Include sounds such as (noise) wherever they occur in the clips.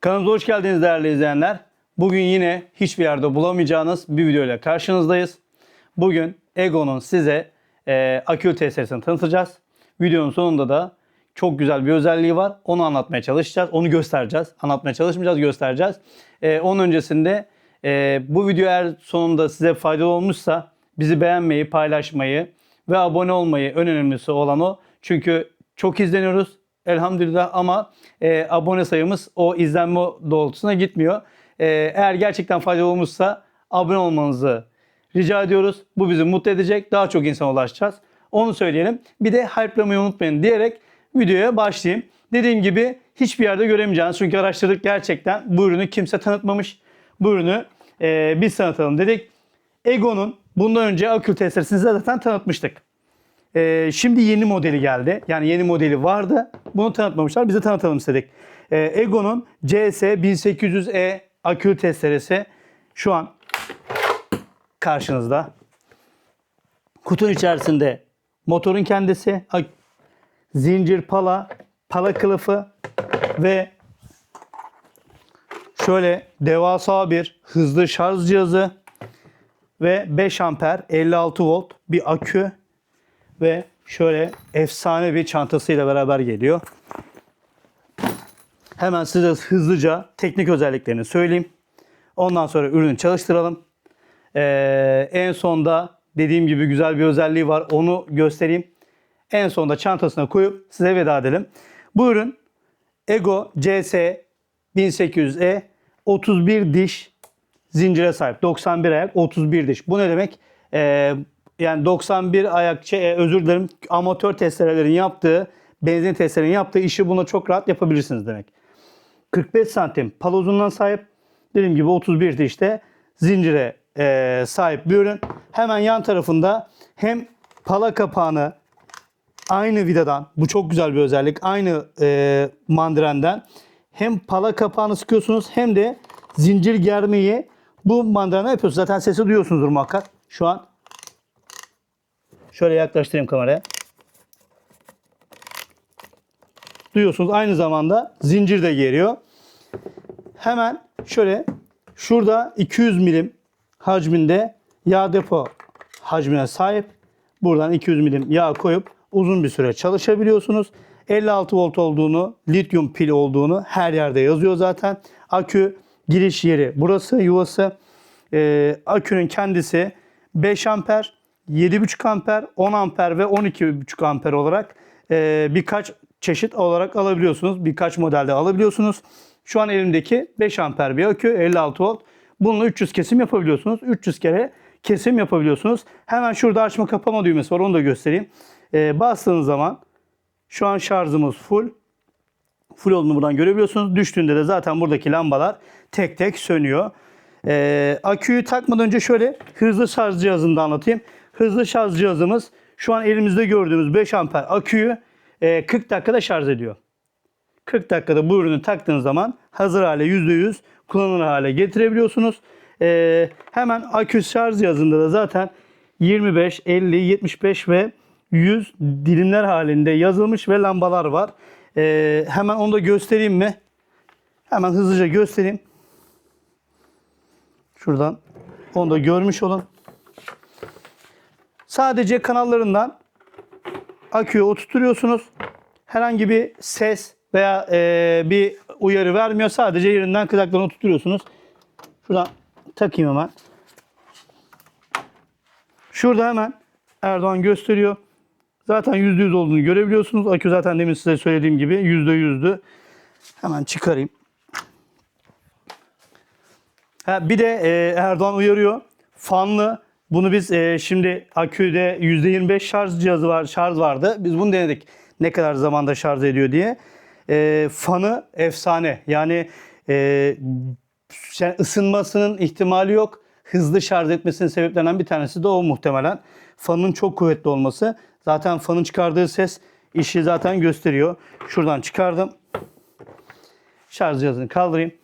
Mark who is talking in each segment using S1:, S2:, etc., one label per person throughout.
S1: Kanalımıza hoş geldiniz değerli izleyenler. Bugün yine hiçbir yerde bulamayacağınız bir video ile karşınızdayız. Bugün Ego'nun size e, akü testeresini tanıtacağız. Videonun sonunda da çok güzel bir özelliği var. Onu anlatmaya çalışacağız. Onu göstereceğiz. Anlatmaya çalışmayacağız, göstereceğiz. E, onun öncesinde e, bu video eğer sonunda size faydalı olmuşsa bizi beğenmeyi, paylaşmayı ve abone olmayı en önemlisi olan o. Çünkü çok izleniyoruz elhamdülillah ama e, abone sayımız o izlenme doğrultusuna gitmiyor. E, eğer gerçekten faydalı olmuşsa abone olmanızı rica ediyoruz. Bu bizi mutlu edecek. Daha çok insana ulaşacağız. Onu söyleyelim. Bir de hype'lamayı unutmayın diyerek videoya başlayayım. Dediğim gibi hiçbir yerde göremeyeceğiniz çünkü araştırdık gerçekten bu ürünü kimse tanıtmamış. Bu ürünü e, biz tanıtalım dedik. Ego'nun bundan önce akü testeresini zaten tanıtmıştık. Ee, şimdi yeni modeli geldi. Yani yeni modeli vardı. Bunu tanıtmamışlar. Bize tanıtalım istedik. Ee, Ego'nun CS 1800E akü testeresi şu an karşınızda. Kutunun içerisinde motorun kendisi, zincir pala, pala kılıfı ve şöyle devasa bir hızlı şarj cihazı ve 5 amper 56 volt bir akü ve şöyle efsane bir çantasıyla beraber geliyor. Hemen size hızlıca teknik özelliklerini söyleyeyim. Ondan sonra ürünü çalıştıralım. Ee, en sonda dediğim gibi güzel bir özelliği var. Onu göstereyim. En sonda çantasına koyup size veda edelim. Bu ürün Ego CS 1800E 31 diş zincire sahip. 91 ayak 31 diş. Bu ne demek? Ee, yani 91 ayak şey, e, özür dilerim amatör testerelerin yaptığı benzin testerelerin yaptığı işi buna çok rahat yapabilirsiniz demek. 45 santim pal uzunluğuna sahip. Dediğim gibi 31 dişte zincire e, sahip bir ürün. Hemen yan tarafında hem pala kapağını aynı vidadan bu çok güzel bir özellik. Aynı e, mandırenden hem pala kapağını sıkıyorsunuz hem de zincir germeyi bu mandırana yapıyorsunuz. Zaten sesi duyuyorsunuzdur muhakkak. Şu an şöyle yaklaştırayım kameraya. Duyuyorsunuz aynı zamanda zincir de geriyor. Hemen şöyle şurada 200 milim hacminde yağ depo hacmine sahip. Buradan 200 milim yağ koyup uzun bir süre çalışabiliyorsunuz. 56 volt olduğunu, lityum pil olduğunu her yerde yazıyor zaten. Akü giriş yeri burası yuvası. Ee, akünün kendisi 5 amper, 7,5 amper, 10 amper ve 12,5 amper olarak e, birkaç çeşit olarak alabiliyorsunuz. Birkaç modelde alabiliyorsunuz. Şu an elimdeki 5 amper bir akü 56 volt. Bununla 300 kesim yapabiliyorsunuz. 300 kere kesim yapabiliyorsunuz. Hemen şurada açma kapama düğmesi var onu da göstereyim. Ee, bastığınız zaman şu an şarjımız full. Full olduğunu buradan görebiliyorsunuz. Düştüğünde de zaten buradaki lambalar tek tek sönüyor. Ee, aküyü takmadan önce şöyle hızlı şarj cihazını da anlatayım. Hızlı şarj cihazımız şu an elimizde gördüğünüz 5 amper aküyü e, 40 dakikada şarj ediyor. 40 dakikada bu ürünü taktığınız zaman hazır hale %100 kullanılır hale getirebiliyorsunuz. Ee, hemen akü şarj cihazında da zaten 25, 50, 75 ve 100 dilimler halinde yazılmış ve lambalar var. Ee, hemen onu da göstereyim mi? Hemen hızlıca göstereyim. Şuradan onu da görmüş olun. Sadece kanallarından aküye oturtuyorsunuz. Herhangi bir ses veya e, bir uyarı vermiyor. Sadece yerinden kızaklarını oturtuyorsunuz. Şuradan takayım hemen. Şurada hemen Erdoğan gösteriyor. Zaten %100 olduğunu görebiliyorsunuz. Akü zaten demin size söylediğim gibi %100'dü. Hemen çıkarayım. Ha, bir de e, Erdoğan uyarıyor. Fanlı. Bunu biz e, şimdi aküde %25 şarj cihazı var, şarj vardı. Biz bunu denedik. Ne kadar zamanda şarj ediyor diye. E, fanı efsane. Yani e, yani ısınmasının ihtimali yok. Hızlı şarj etmesinin sebeplerinden bir tanesi de o muhtemelen. Fanın çok kuvvetli olması. Zaten fanın çıkardığı ses işi zaten gösteriyor. Şuradan çıkardım. Şarj cihazını kaldırayım.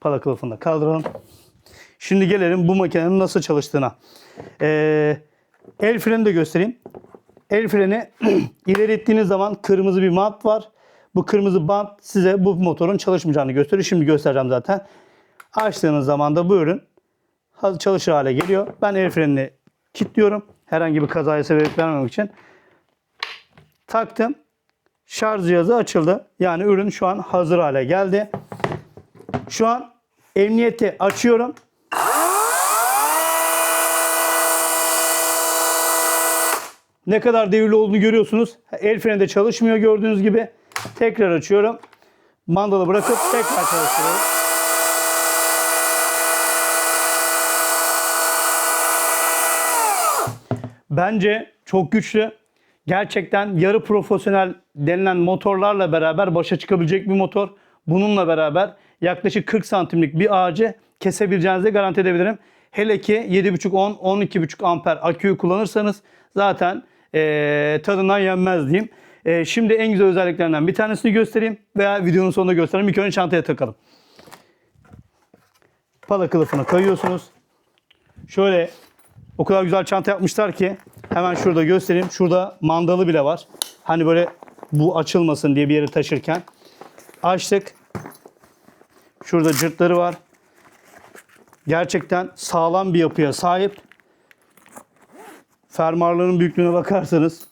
S1: Pala kılıfını kaldıralım. Şimdi gelelim bu makinenin nasıl çalıştığına. Ee, el freni de göstereyim. El freni (clears throat) ileri zaman kırmızı bir mat var. Bu kırmızı bant size bu motorun çalışmayacağını gösteriyor. Şimdi göstereceğim zaten. Açtığınız zaman da bu ürün çalışır hale geliyor. Ben el frenini kilitliyorum. Herhangi bir kazaya sebep vermemek için. Taktım. Şarj cihazı açıldı. Yani ürün şu an hazır hale geldi. Şu an emniyeti açıyorum. Ne kadar devirli olduğunu görüyorsunuz. El freni de çalışmıyor gördüğünüz gibi. Tekrar açıyorum. Mandalı bırakıp tekrar çalıştırıyorum. Bence çok güçlü. Gerçekten yarı profesyonel denilen motorlarla beraber başa çıkabilecek bir motor. Bununla beraber yaklaşık 40 santimlik bir ağacı kesebileceğinizi garanti edebilirim. Hele ki 7.5-10, 12.5 amper aküyü kullanırsanız zaten eee, tadından yenmez diyeyim. Eee, şimdi en güzel özelliklerinden bir tanesini göstereyim veya videonun sonunda göstereyim. İlk önce çantaya takalım. Pala kılıfını kayıyorsunuz. Şöyle o kadar güzel çanta yapmışlar ki hemen şurada göstereyim. Şurada mandalı bile var. Hani böyle bu açılmasın diye bir yere taşırken. Açtık. Şurada cırtları var. Gerçekten sağlam bir yapıya sahip. Fermuarların büyüklüğüne bakarsanız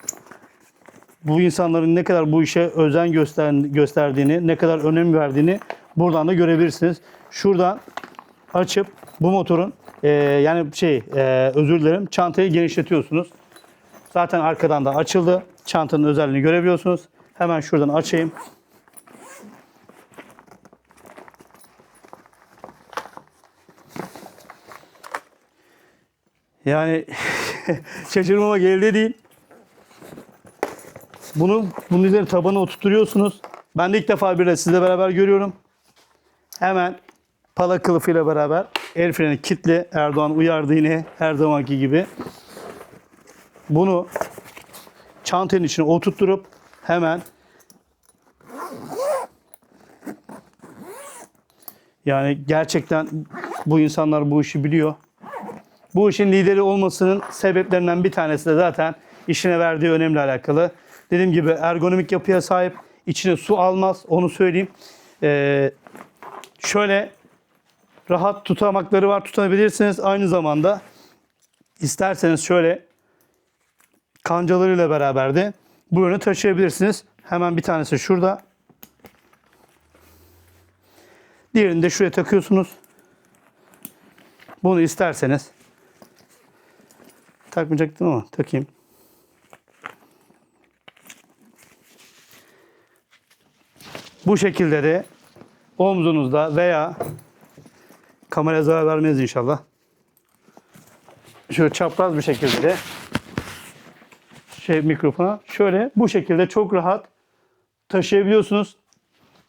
S1: bu insanların ne kadar bu işe özen göster gösterdiğini, ne kadar önem verdiğini buradan da görebilirsiniz. Şuradan açıp bu motorun e, yani şey e, özür dilerim çantayı genişletiyorsunuz. Zaten arkadan da açıldı. Çantanın özelliğini görebiliyorsunuz. Hemen şuradan açayım. Yani (laughs) şaşırmama elde değil. Bunu bunun üzerine tabanı oturtuyorsunuz. Ben de ilk defa bir sizle beraber görüyorum. Hemen pala kılıfıyla beraber el freni kilitli. Erdoğan uyardı yine her zamanki gibi. Bunu çantanın içine oturtturup hemen yani gerçekten bu insanlar bu işi biliyor. Bu işin lideri olmasının sebeplerinden bir tanesi de zaten işine verdiği önemle alakalı. Dediğim gibi ergonomik yapıya sahip, içine su almaz onu söyleyeyim. Ee, şöyle rahat tutamakları var tutabilirsiniz. Aynı zamanda isterseniz şöyle kancalarıyla beraber de bu ürünü taşıyabilirsiniz. Hemen bir tanesi şurada. Diğerini de şuraya takıyorsunuz. Bunu isterseniz takmayacaktım ama takayım. Bu şekilde de omzunuzda veya kamera zarar vermez inşallah. Şöyle çapraz bir şekilde de şey mikrofona şöyle bu şekilde çok rahat taşıyabiliyorsunuz.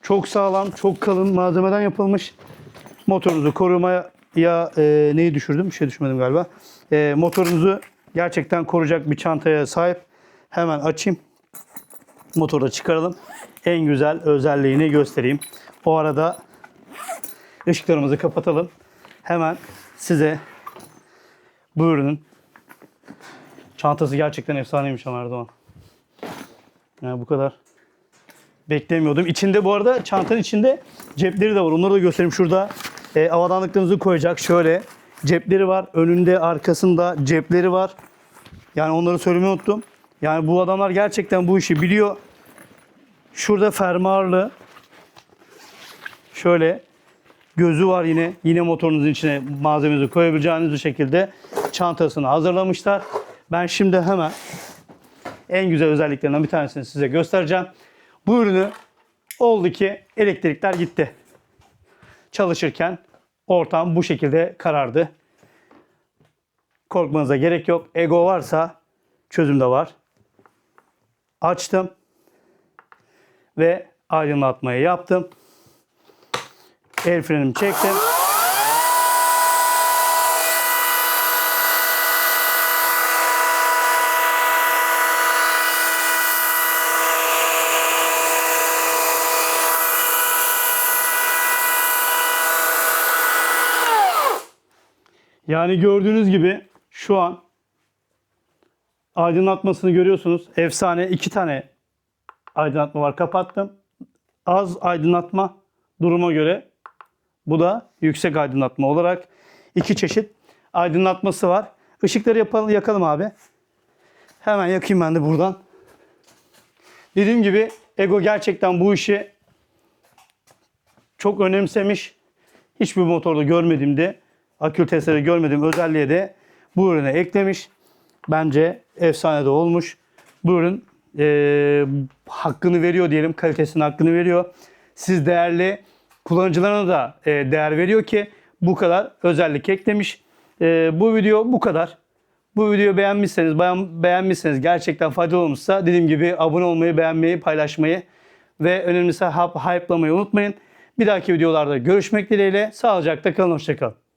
S1: Çok sağlam, çok kalın malzemeden yapılmış. Motorunuzu korumaya ya e, neyi düşürdüm? Bir şey düşmedim galiba. E, motorunuzu gerçekten koruyacak bir çantaya sahip. Hemen açayım. Motoru çıkaralım. En güzel özelliğini göstereyim. O arada ışıklarımızı kapatalım. Hemen size bu ürünün çantası gerçekten efsaneymiş ama Erdoğan. Yani bu kadar beklemiyordum. İçinde bu arada çantanın içinde cepleri de var. Onları da göstereyim. Şurada e, avadanlıklarınızı koyacak. Şöyle cepleri var. Önünde arkasında cepleri var. Yani onları söylemeyi unuttum. Yani bu adamlar gerçekten bu işi biliyor. Şurada fermuarlı şöyle gözü var yine. Yine motorunuzun içine malzemenizi koyabileceğiniz bir şekilde çantasını hazırlamışlar. Ben şimdi hemen en güzel özelliklerinden bir tanesini size göstereceğim. Bu ürünü oldu ki elektrikler gitti. Çalışırken ortam bu şekilde karardı. Korkmanıza gerek yok. Ego varsa çözüm de var. Açtım ve aydınlatmayı yaptım. El frenimi çektim. Yani gördüğünüz gibi şu an aydınlatmasını görüyorsunuz. Efsane iki tane aydınlatma var. Kapattım. az aydınlatma duruma göre bu da yüksek aydınlatma olarak iki çeşit aydınlatması var. Işıkları yapalım, yakalım abi. Hemen yakayım ben de buradan. Dediğim gibi Ego gerçekten bu işi çok önemsemiş. Hiçbir motorda görmediğimde, akül testleri görmediğim özelliğe de bu ürüne eklemiş. Bence efsane de olmuş. Bu ürün eee, hakkını veriyor diyelim, kalitesinin hakkını veriyor. Siz değerli kullanıcılarına da eee, değer veriyor ki bu kadar özellik eklemiş. Eee, bu video bu kadar. Bu videoyu beğenmişseniz, beğen- beğenmişseniz gerçekten faydalı olmuşsa dediğim gibi abone olmayı, beğenmeyi, paylaşmayı ve önemlisi hype- hype'lamayı unutmayın. Bir dahaki videolarda görüşmek dileğiyle. Sağlıcakla kalın, hoşçakalın.